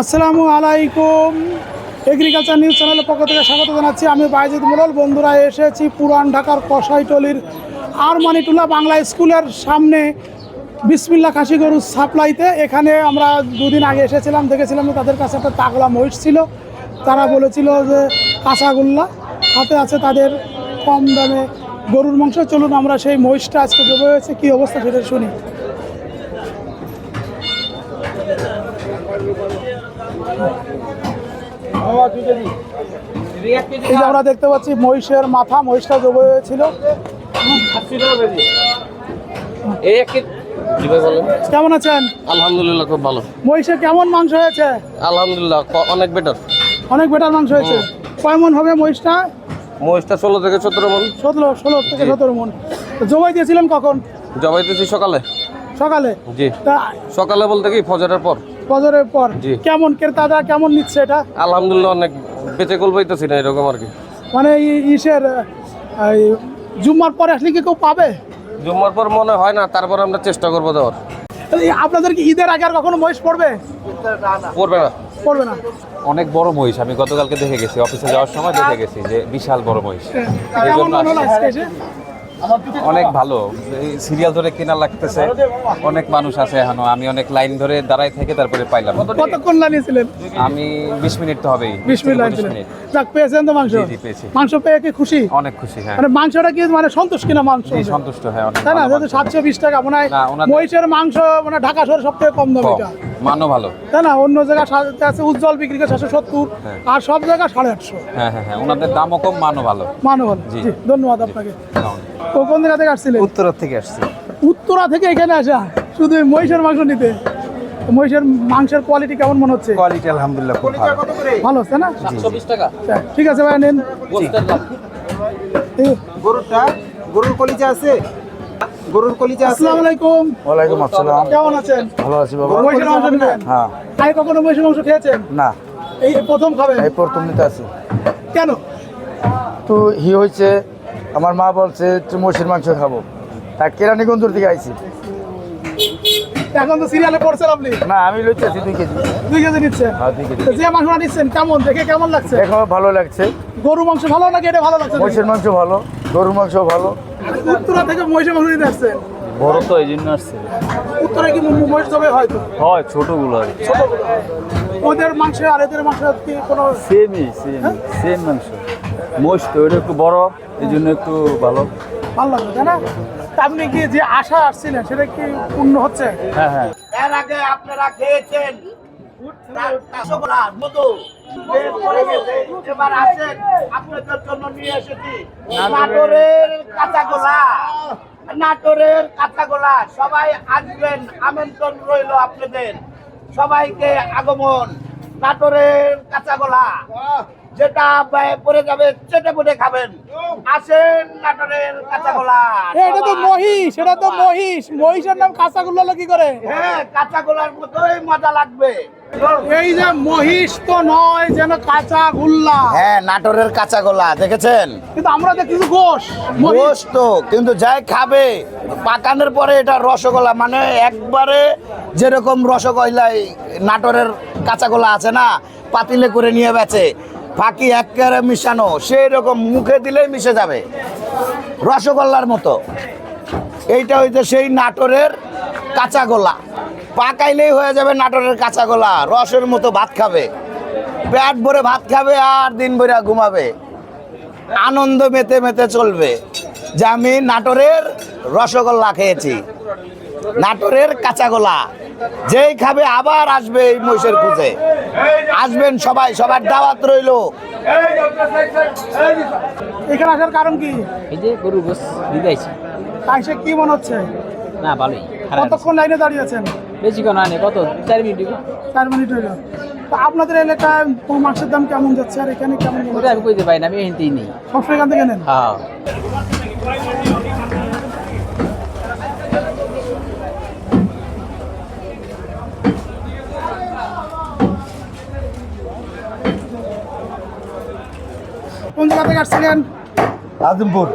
আসসালামু আলাইকুম। Agriculture news চ্যানেলের পক্ষ থেকে স্বাগত জানাচ্ছি। আমি বাইজিদ মোড়ল বন্ধুরা, এসেছি পুরান ঢাকার কসাইটলির আরমানিটুল্লাহ বাংলা স্কুলের সামনে বিসমিল্লা খাসি গরু সাপ্লাইতে। এখানে আমরা দুদিন আগে এসেছিলাম, দেখেছিলাম যে তাদের কাছে একটা তাগলা মহিষ ছিল। তারা বলেছিল যে কাঁচাগোল্লা হাতে আছে তাদের কম দামে গরুর মাংস। চলুন আমরা সেই মহিষটা আজকে জবে হয়েছে কী অবস্থা সেটা শুনি। এই যে আমরা দেখতে পাচ্ছি মহিষের মাথা মহিষটা জবে হয়েছিল কেমন আছেন? আলহামদুলিল্লাহ খুব ভালো। মহিষের কেমন মাংস হয়েছে? আলহামদুলিল্লাহ অনেক বেটার অনেক বেটার মাংস হয়েছে। কয় মন হবে মহিষটা? মহিষটা ষোলো থেকে সতেরো মন। সতেরো ষোলো থেকে সতেরো মন। জবাই দিয়েছিলেন কখন? জবাইতেছি সকালে। সকালে? জি। তা সকালে বলতে কি ফজরের পর। বছরের পর। কেমন ক্রেতারা কেমন নিচ্ছে এটা? আলহামদুলিল্লাহ অনেক বেঁচে কল পাইতেছি না এরকম আর কি। মানে ইসের জুম্মার পরে আসলে কি কেউ পাবে? জুম্মার পর মনে হয় না তারপর আমরা চেষ্টা করব দেওয়ার। আপনাদের কি ঈদের আগে আর কখনো মহিষ পড়বে? পড়বে না। পড়বে না। অনেক বড় মহিষ আমি গতকালকে দেখে গেছি অফিসে যাওয়ার সময় দেখে গেছি যে বিশাল বড় মহিষ। অনেক ভালো। এই সিরিয়াল ধরে কেনা লাগতেছে। অনেক মানুষ আছে এখনও। আমি অনেক লাইন ধরে দাঁড়াই থেকে তারপরে পাইলাম। কতক্ষণ লাগিয়েছিলেন? আমি বিশ মিনিট তো হবেই। বিশ মিনিট লাগছিলেন মিনিট। যাক পেয়েছেন তো মাংস? পেয়েছি। মাংস পেয়ে কি খুশি? অনেক খুশি হ্যাঁ। মানে মাংসটা কি মানে সন্তুষ্ট কিনা মাংস? সন্তুষ্ট হ্যাঁ অনেক তাই না? যেহেতু সাতশো বিশ টাকা মনে হয় মহিষের মাংস মানে ঢাকা শহরে সব থেকে কম দাম এটা। মানও ভালো। তাই না অন্য জায়গায় আছে উজ্জ্বল বিক্রি করে সাতশো সত্তর হ্যাঁ। আর সব জায়গায় সাড়ে আটশো। হ্যাঁ হ্যাঁ হ্যাঁ ওনাদের দামও কম মানও ভালো। মানো ভালো। জি। জি ধন্যবাদ আপনাকে। ও কোন জায়গা থেকে আসছিলেন? উত্তরা থেকে আসছি। উত্তরা থেকে এখানে আসা? শুধু মহিষের মাংস নিতে? মহিষের মাংসের কোয়ালিটি কেমন মনে হচ্ছে? কোয়ালিটি আলহামদুলিল্লাহ খুব ভালো। ভালো হচ্ছে না? চব্বিশ টাকা। আচ্ছা, ঠিক আছে ভাই নেন। গরুটা গরুর কলিজা আছে? গরুর কলিজা আছে? আসসালামু আলাইকুম। ওয়ালাইকুম আসসালাম। কেমন আছেন? ভালো আছি বাবা। মহিষের মাংস নেবেন হ্যাঁ। আগে কখনো মহিষের মাংস খেয়েছেন? না। এই প্রথম খাবেন? এই প্রথম নিতে আছি। কেন? তো হি হয়েছে আমার মা বলছে তুই মহিষের মাংস খাব। তা কেরানীগঞ্জুর থেকে আইছি। এখন তো সিরিয়ালে পড়ছেন আপনি? না আমি লইতে আছি দুই কেজি। দুই কেজি নিচ্ছেন? হ্যাঁ দুই কেজি। যে মাংসটা নিচ্ছেন কেমন? দেখে কেমন লাগছে? দেখো ভালো লাগছে। গরু মাংস ভালো নাকি এটা ভালো লাগছে? মহিষের মাংস ভালো গরুর মাংস ভালো। উত্তরা থেকে মহিষের মাংস নিতে আসছেন? বড় তো এই জন্য আসছে। উত্তরে কি মহিষ তবে হয়তো হয় ছোটগুলো আর ওদের মাংস আর এদের মাংস কি কোনো সেমই সেম সেম মাংস। মোষ তো ওটা একটু বড় এই জন্য একটু ভালো। ভালো লাগবে তাই না? আপনি কি যে আশা আসছিলেন সেটা কি পূর্ণ হচ্ছে? হ্যাঁ হ্যাঁ। এর আগে আপনারা খেয়েছেন। এবার আসেন আপনাদের জন্য নিয়ে এসেছি নাটোরের কাঁচাগোলা নাটোরের কাঁচাগোলা সবাই আসবেন আমন্ত্রণ রইল আপনাদের সবাইকে আগমন নাটোরের কাঁচাগোলা যেটা পড়ে যাবে চেটে পুটে খাবেন আসেন নাটোরের কাঁচাগোলা এটা তো মহিষ, এটা তো মহিষ। মহিষের নাম কাঁচাগুলো কি করে? হ্যাঁ কাঁচাগোলার মতোই মজা লাগবে। এই যে মহিষ তো নয় যেন কাঁচা গুল্লা। হ্যাঁ নাটোরের কাঁচা গোলা দেখেছেন? কিন্তু আমরা দেখতেছি গোশ মহিষ। গোস্ত কিন্তু যাই খাবে পাকানোর পরে এটা রসগোল্লা মানে একবারে যেরকম রসগোল্লাই নাটোরের কাঁচা গোলা আছে না পাতিলে করে নিয়ে বেচে ফাঁকি একেবারে মিশানো সেই রকম মুখে দিলেই মিশে যাবে রসগোল্লার মতো। এইটা হইতে সেই নাটোরের কাঁচা গোলা পাকাইলেই হয়ে যাবে নাটোরের কাঁচা গোলা রসের মতো ভাত খাবে। পেট ভরে ভাত খাবে আর দিন ভরে ঘুমাবে। আনন্দ মেতে মেতে চলবে। যে আমি নাটোরের রসগোল্লা খেয়েছি নাটোরের কাঁচাগোলা। যেই খাবে আবার আসবে এই মহিষের খুঁজে। আসবেন সবাই সবার দাওয়াত রইল। এখানে আসার কারণ কি? এই যে গরু গোস দিতে আইছি তাইসে কি মনে হচ্ছে? না ভালোই। কতক্ষণ লাইনে দাঁড়িয়ে আছেন? বেশি কোনো আনে কত? চার মিনিট চার মিনিট হইল। তো আপনাদের এলাকায় মাংসের দাম কেমন যাচ্ছে? আর এখানে কেমন মনে ওটা আমি কইতে পারি না আমি এখানতেই নেই। সবসময় এখান থেকে নেন? হ্যাঁ। কোন জায়গা থেকে আসছিলেন? আজমপুর।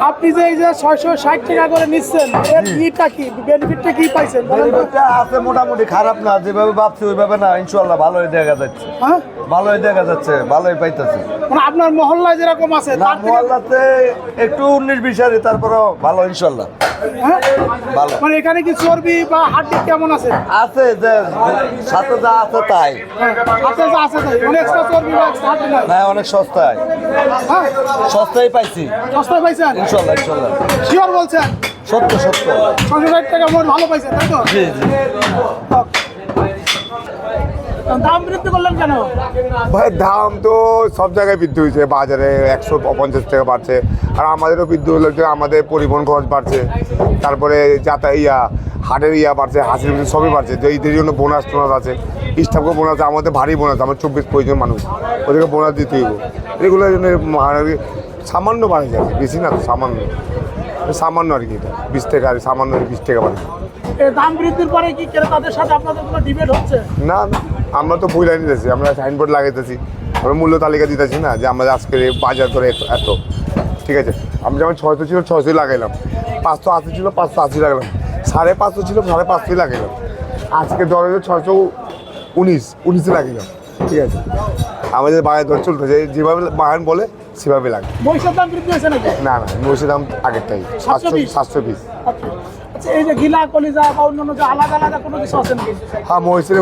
আপনি যে এই যে ছয়শো ষাট টাকা করে নিচ্ছেন এর ইটা কি? বেনিফিটটা কি পাইছেন বেনিফিটটা আছে মোটামুটি খারাপ না যেভাবে ভাবছি ওইভাবে না ইনশাল্লাহ ভালোই দেখা যাচ্ছে। হ্যাঁ? ভালোই দেখা যাচ্ছে ভালোই পাইতেছে। মানে আপনার মহল্লায় যেরকম আছে মহল্লাতে একটু উনিশ বিশ তারপরে তারপরেও ভালো ইনশাল্লাহ? ভালো। মানে এখানে কি চর্বি বা হাড্ডি কেমন আছে? আছে সাথে যা আছে তাই। হ্যাঁ, আছে যে আছে তাই। অনেক চর্বি বা হাড্ডি নাই? না অনেক সস্তায়। হ্যাঁ? সস্তায় পাইছি। সস্তায় পাইছেন? ইনশাআল্লাহ ইনশাআল্লাহ শিওর বলছেন? সত্য সত্য ছশো ষাট টাকা মোট ভালো পাইছে তাই তো? জি জি। দাম ভাই, দাম তো সব জায়গায় বৃদ্ধি হয়েছে। বাজারে একশো পঞ্চাশ টাকা বাড়ছে। আর আমাদেরও বৃদ্ধি হলো আমাদের পরিবহন খরচ বাড়ছে। তারপরে যাতা ইয়া, হাটের ইয়া বাড়ছে, হাসির সবই বাড়ছে। যে ঈদের জন্য বোনাস টোনাস আছে, স্টাফকে বোনাস আমাদের ভারী বোনাস আমার চব্বিশ পঁচিশ মানুষ। ওদেরকে বোনাস দিতে হইব। এগুলোর জন্য মানে সামান্য বাড়ে যাচ্ছে, বেশি না সামান্য। সামান্য আর কি এটা বিশ টাকা আর সামান্য বিশ টাকা বাড়ে দাম বৃদ্ধির পরে কি ক্রেতাদের সাথে আপনাদের কোনো ডিবেট হচ্ছে? না না, আমরা তো বই লাইন দিতেছি আমরা সাইনবোর্ড লাগাইতেছি আমরা মূল্য তালিকা দিতেছি না যে আমাদের আজকের বাজার করে এত- ঠিক আছে আমি যেমন ছয়শো ছিল ছয়শোই লাগাইলাম। পাঁচশো আশি ছিল পাঁচশো আশি লাগালাম সাড়ে পাঁচশো ছিল সাড়ে পাঁচশোই লাগাইলাম। আজকে দর হচ্ছে ছয়শো উনিশ উনিশে লাগাইলাম। ঠিক আছে আমাদের বাজার দর চলতেছে যেভাবে বাহান বলে সেভাবে লাগে। মহিষের দাম বৃদ্ধি হয়েছে নাকি? না না মহিষের দাম আগেরটাই। সাতশো সাতশো পিস? আচ্ছা। আচ্ছা, এই যে গিলা কলিজা বা অন্যান্য যে আলাদা আলাদা কোনো কিছু আছে নাকি? হ্যাঁ মহিষের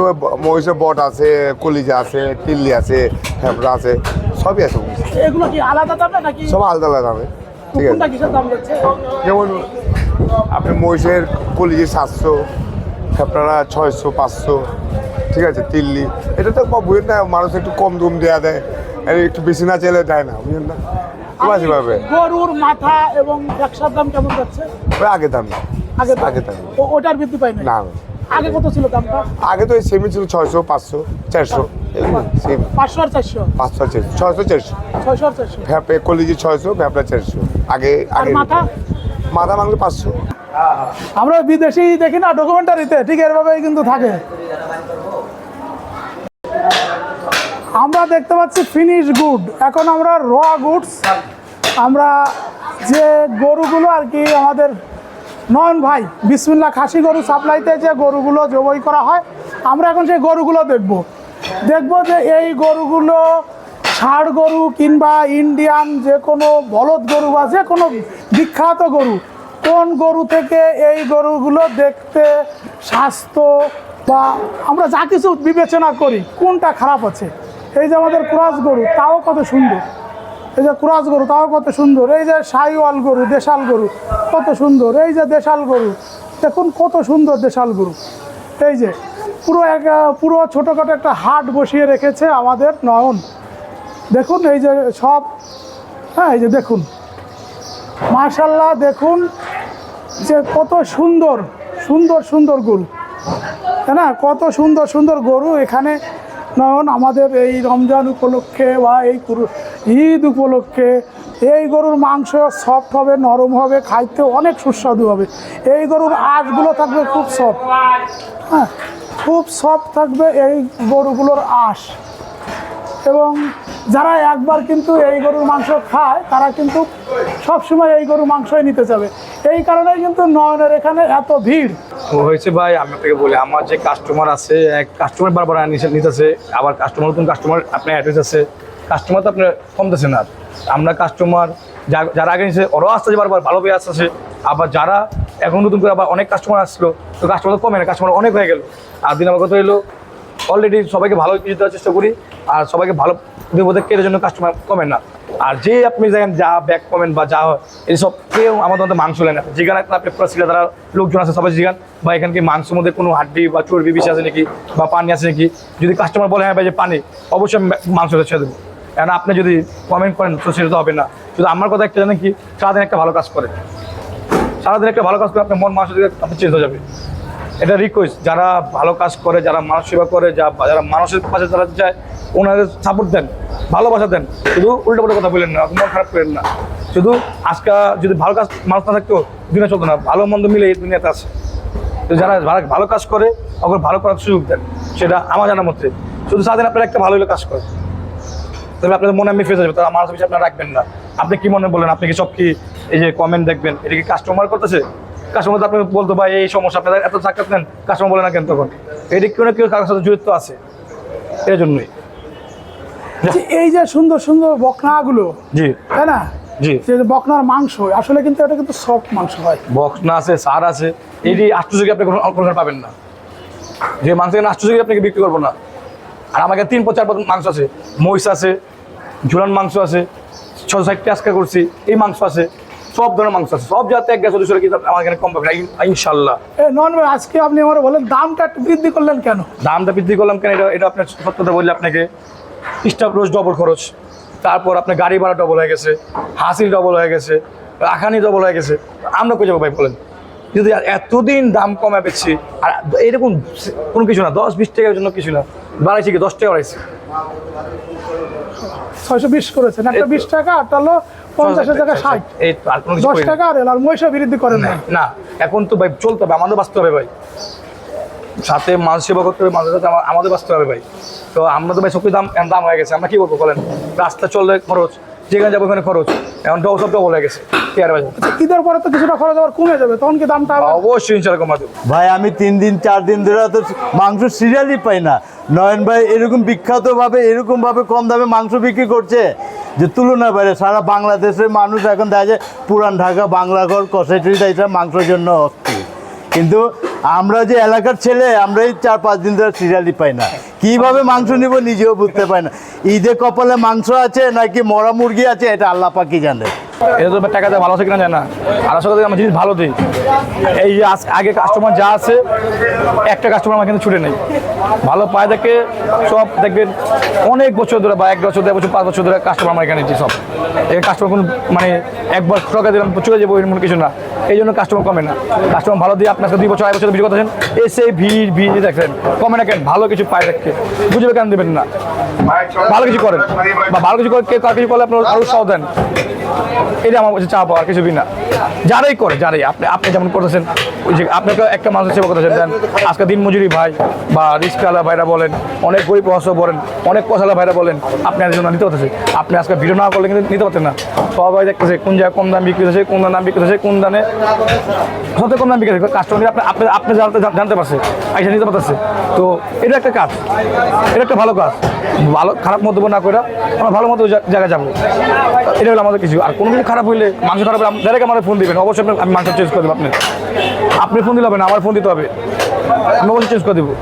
মহিষের বট আছে কলিজা আছে তিল্লি আছে ফেবরা আছে সবই আছে এগুলো কি আলাদা দামে নাকি? সব আলাদা আলাদা দামে। ঠিক আছে। কিসের দাম যাচ্ছে? যেমন আপনি মহিষের কলিজি সাতশো ফেপড়ারা ছয়শো পাঁচশো ঠিক আছে তিল্লি। এটা তো বুঝেন না মানুষ একটু কম দম দেওয়া দেয়। আর একটু বেশি না চাইলে দেয় না বুঝেন না? বাসি ভাবে গরুর মাথা এবং একসার দাম কেমন যাচ্ছে? ওই আগে দাম আগে আগে দাম ওটার বৃদ্ধি পাই না। আগে কত ছিল দামটা? আগে তো এই সেমি ছিল ছয়শো পাঁচশো চারশো। পাঁচশো আর চারশো? পাঁচশো চারশো। ছয়শো চারশো। ছয়শো আর চারশো? ভ্যাপে কলিজি ছয়শো ভ্যাপড়া চারশো। আগে আর আগে। মাথা? মাথা মাংস পাঁচশো। আমরা বিদেশি দেখি না ডকুমেন্টারিতে ঠিক এরভাবেই কিন্তু থাকে। আমরা দেখতে পাচ্ছি ফিনিশ গুড এখন আমরা র গুডস আমরা যে গরুগুলো আর কি আমাদের নয়ন ভাই, বিসমিল্লা খাসি গরু সাপ্লাইতে যে গরুগুলো জবই করা হয়, আমরা এখন সেই গরুগুলো দেখব। দেখব যে এই গরুগুলো ষাড় গরু কিংবা ইন্ডিয়ান যে কোনো বলদ গরু বা যে কোনো বিখ্যাত গরু, কোন গরু থেকে এই গরুগুলো দেখতে স্বাস্থ্য বা আমরা যা কিছু বিবেচনা করি, কোনটা খারাপ আছে? এই যে আমাদের ক্রস গরু, তাও কত সুন্দর। এই যে ক্রস গরু, তাও কত সুন্দর। এই যে সাইওয়াল গরু, দেশাল গরু, কত সুন্দর। এই যে দেশাল গরু, দেখুন কত সুন্দর দেশাল গরু। এই যে পুরো এক, পুরো ছোটোখাটো একটা হাট বসিয়ে রেখেছে আমাদের নয়ন। দেখুন এই যে সব হ্যাঁ এই যে দেখুন। মার্শাল্লাহ দেখুন যে কত সুন্দর সুন্দর সুন্দর গরু। তাই না? কত সুন্দর সুন্দর গরু এখানে নয়ন আমাদের এই রমজান উপলক্ষে বা এই ঈদ উপলক্ষে এই গরুর মাংস সফট হবে, নরম হবে, খাইতে অনেক সুস্বাদু হবে। এই গরুর আঁশগুলো থাকবে খুব সফট হ্যাঁ খুব সফট থাকবে এই গরুগুলোর আঁশ। এবং যারা একবার কিন্তু এই গরুর মাংস খায়, তারা কিন্তু সবসময় এই গরুর মাংসই নিতে যাবে। এই কারণেই কিন্তু নয়নের এখানে এত ভিড়। হয়েছে ভাই, আমি আপনাকে বলি, আমার যে কাস্টমার আছে, এক কাস্টমার বারবার নিতেছে, আবার কাস্টমার নতুন কাস্টমার আপনার অ্যাড্রেস আছে। কাস্টমার তো আপনার কমতেছে না। আমরা কাস্টমার যারা আগে নিচ্ছে ওরাও আসতেছে বারবার ভালো পেয়ে আসতেছে আবার যারা এখন নতুন করে আবার অনেক কাস্টমার আসলো, তো কাস্টমার তো কমে না কাস্টমার অনেক হয়ে গেল। আর দিন আমার কথা হলো অলরেডি সবাইকে ভালো কিছু দেওয়ার চেষ্টা করি, আর সবাইকে ভালো বিপদে কেটে জন্য কাস্টমার কমেন না। যে আপনি দেখেন যা ব্যাক কমেন্ট বা যা হয় এইসব কেউ আমাদের মধ্যে মাংস নেন না। জিগান একটা আপনি পুরো তারা লোকজন আছে সবাই জিগান। বা এখানে কি মাংসের মধ্যে কোনো হাড্ডি বা চর্বি বেশি আছে নাকি? বা পানি আছে নাকি? যদি কাস্টমার বলে হ্যাঁ ভাই, যে পানি, অবশ্যই মাংসটা ছেড়ে দেবো। কারণ আপনি যদি কমেন্ট করেন, তো সেটা তো হবে না। শুধু আমার কথা একটা জানেন কি? সারাদিন একটা ভালো কাজ করে। সারাদিন একটা ভালো কাজ করে আপনার মন মাংস দিকে আপনি চেঞ্জ হয়ে যাবে এটা রিকোয়েস্ট যারা ভালো কাজ করে, যারা মানুষ সেবা করে, যা যারা মানুষের পাশে যারা যায়, ওনাদের সাপোর্ট দেন, ভালোবাসা দেন। শুধু উল্টো পাল্টা কথা বললেন না, মন খারাপ করেন না। শুধু আজকে যদি ভালো কাজ, মানুষ না থাকতো, দুনিয়া চলতো না, ভালো মন্দ মিলে এই দুনিয়াতে আছে। তো যারা ভালো- কাজ করে, ওকে ভালো করার সুযোগ দেন, সেটা আমার জানার মধ্যে শুধু সারাদিন আপনারা একটা ভালো কাজ করে তাহলে আপনাদের মনে আমি ফেসে যাবে তারা মানুষের বিষয়ে আপনারা রাখবেন না। আপনি কি মনে বলেন? আপনি কি সব কি এই যে কমেন্ট দেখবেন? এটা কি কাস্টমার করতেছে? কাস্টমার আপনি বলতো ভাই এই সমস্যা আপনাদের এত সাক্ষাৎ নেন। কাস্টমার বলে না কেন তখন? এটা কেউ না কেউ কারোর সাথে জড়িত আছে? এর জন্যই এই যে সুন্দর সুন্দর বকনাগুলো জি। তাই না? জি। বকনার মাংস আসলে কিন্তু এটা কিন্তু সফট মাংস হয়। বক্স না আছে সার আছে এটি আপনি কোনো কোনো পাবেন না। যে মাংস আপনাকে বিক্রি করব না। আর আমাকে তিন পর চার পদ মাংস আছে মহিষ আছে ঝুলান মাংস আছে ছ সাইডটা আজকা করছি এই মাংস আছে। সব ধরনের মাংস আছে। সব জাতের এক গ্যাস দুশো আমার এখানে কম পাবে ইনশাল্লাহ। নন আজকে আপনি আমার বলেন দামটা বৃদ্ধি করলেন কেন? দামটা বৃদ্ধি করলাম কেন? এটা এটা আপনার সত্যতা বললে আপনাকে। স্টাফ রোজ ডবল খরচ। তারপর আপনার গাড়ি ভাড়া ডবল হয়ে গেছে। হাসিল ডবল হয়ে গেছে। রাখানি ডবল হয়ে গেছে। আমরা কই যাব ভাই বলেন? যদি এতদিন দাম কমে পেয়েছি আর এরকম কোনো কিছু না দশ বিশ টাকার জন্য কিছু না। বাড়াইছি কি দশ টাকা বাড়াইছি? ছয়শো বিশ করেছেন। একটা বিশ টাকা আটালো ভাই আমরা করব বলেন? রাস্তা চললে খরচ যেখানে যাব ওখানে খরচ। এখন সব ডবল হয়ে গেছে আচ্ছা, ঈদের পরে তো কিছুটা খরচ আবার কমে যাবে তখন কি দামটা অবশ্যই ইনশাল ভাই আমি তিন দিন চার দিন ধরে তো মাংস সিরিয়ালই পাই না। নয়ন ভাই এরকম বিখ্যাত ভাবে এরকম ভাবে কম দামে মাংস বিক্রি করছে। যে তুলনা বাইরে, সারা বাংলাদেশের মানুষ এখন দেখা যায় পুরান ঢাকা বাংলাঘর কষাইটুরিটা এটা মাংসের জন্য অস্থির। কিন্তু আমরা যে এলাকার ছেলে, আমরা এই চার পাঁচ দিন ধরে সিরিয়ালি পাই না। কীভাবে মাংস নিব নিজেও বুঝতে পাই না। ঈদে কপালে মাংস আছে নাকি মরা মুরগি আছে, এটা আল্লাহ পাকি জানে। এটা তো টাকা দেয় ভালো আছে কিনা জানে আর আসলে আমার জিনিস ভালো দিই। এই যে আগে কাস্টমার যা আছে, একটা কাস্টমার আমার কিন্তু ছুটে নেই। ভালো পায় দেখে, সব দেখবেন, অনেক বছর ধরে বা এক বছর, দেড় বছর, পাঁচ বছর ধরে কাস্টমার আমার এখানে সব। এই কাস্টমার কোনো মানে একবার টাকা দিলাম, চলে যাব এরকম কিছু না। এই জন্য কাস্টমার কমে না। কাস্টমার ভালো দিয়ে আপনার দুই বছর, আড়াই বছর ভিডিও করতেছেন এসে ভিড় ভিড় দেখছেন কমে না কেন? ভালো কিছু পায় দেখে বুঝবে কেন দেবেন না? ভালো কিছু করেন। বা ভালো কিছু করে কেউ কিছু করলে আপনার আরও উৎসাহ দেন। এটা আমার কাছে চাপ আর কিছু না যারাই করে, যারাই। আপনি আপনি যেমন করতেছেন, ওই যে আপনাকে একটা মানুষের সেবা করতেছেন। দেন, আজকে দিন মজুরি ভাই বা রিক্সাওয়ালা ভাইরা বলেন, অনেক গরিব অসহ বলেন, অনেক পয়সালা ভাইরা বলেন, আপনি একজন নিতে পারতেছে আপনি আজকে ভিডিও না করলে কিন্তু নিতে পারতেন না। সবাই দেখতেছে কোন জায়গায় কম দাম বিক্রি হচ্ছে, কোন দাম বিক্রি হচ্ছে, কোন দামে সত্যি কম দাম বিক্রি হচ্ছে। কাস্টমার আপনি আপনি আপনি জানতে জানতে পারছে, আইসা নিতে পারতেছে। তো এটা একটা কাজ, এটা একটা ভালো কাজ। ভালো, খারাপ মন্তব্য না করে আমরা ভালো মতো জায়গায় যাব। এটা হলো আমাদের কিছু। আর কোনো কিছু খারাপ হইলে, মাংস খারাপ হলে ডাইরেক্ট আমাদের ফোন দিবেন। অবশ্যই আমি মাংস চেঞ্জ করে দেবো আপনি। আপনি ফোন দিলে হবে না, আমার ফোন দিতে হবে। আমি অবশ্যই চেঞ্জ করে দেবো।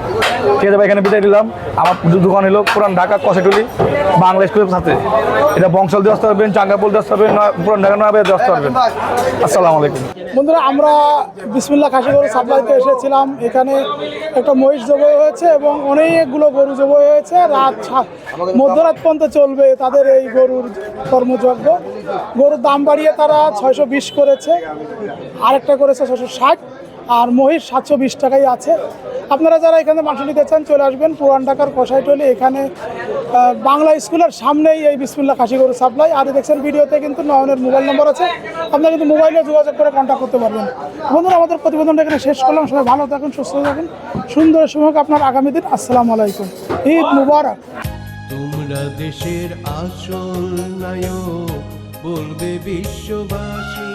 ঠিক আছে ভাই, এখানে বিদায় দিলাম আমার দোকান হলো পুরান ঢাকা, কষাটুলি বাংলা স্কুলের সাথে। এটা বংশাল দিয়ে আসতে পারবেন চাঙ্গাপুল দিয়ে আসতে পারবেন পুরান ঢাকা নয় দিয়ে আসতে পারবেন। আসসালামু আলাইকুম। বন্ধুরা, আমরা বিসমিল্লা খাসি গরু সাপ্লাইতে এসেছিলাম। এখানে একটা মহিষ জবাই হয়েছে এবং অনেকগুলো গরু জবাই হয়েছে। রাত মধ্যরাত পর্যন্ত চলবে তাদের এই গরুর কর্মযজ্ঞ। গরুর দাম বাড়িয়ে তারা ছয়শো বিশ করেছে, আরেকটা করেছে ছশো ষাট। আর মহিষ সাতশো বিশ টাকাই আছে। আপনারা যারা এখানে মাংস নিতে চান, চলে আসবেন পুরান ঢাকার কষাইটলি এখানে বাংলা স্কুলের সামনেই এই বিসমিল্লা খাসি গরু সাপ্লাই আর দেখছেন ভিডিওতে কিন্তু নয়নের মোবাইল নম্বর আছে। আপনারা কিন্তু মোবাইলে যোগাযোগ করে কন্ট্যাক্ট করতে পারবেন। বন্ধুরা, আমাদের প্রতিবেদনটা এখানে শেষ করলাম। সবাই ভালো থাকুন, সুস্থ থাকুন। সুন্দর সময় আপনার আগামী দিন। আসসালামু আলাইকুম। ঈদ মুবারক। তোমরা দেশের আসল নায়ক, বলবে বিশ্ববাসী।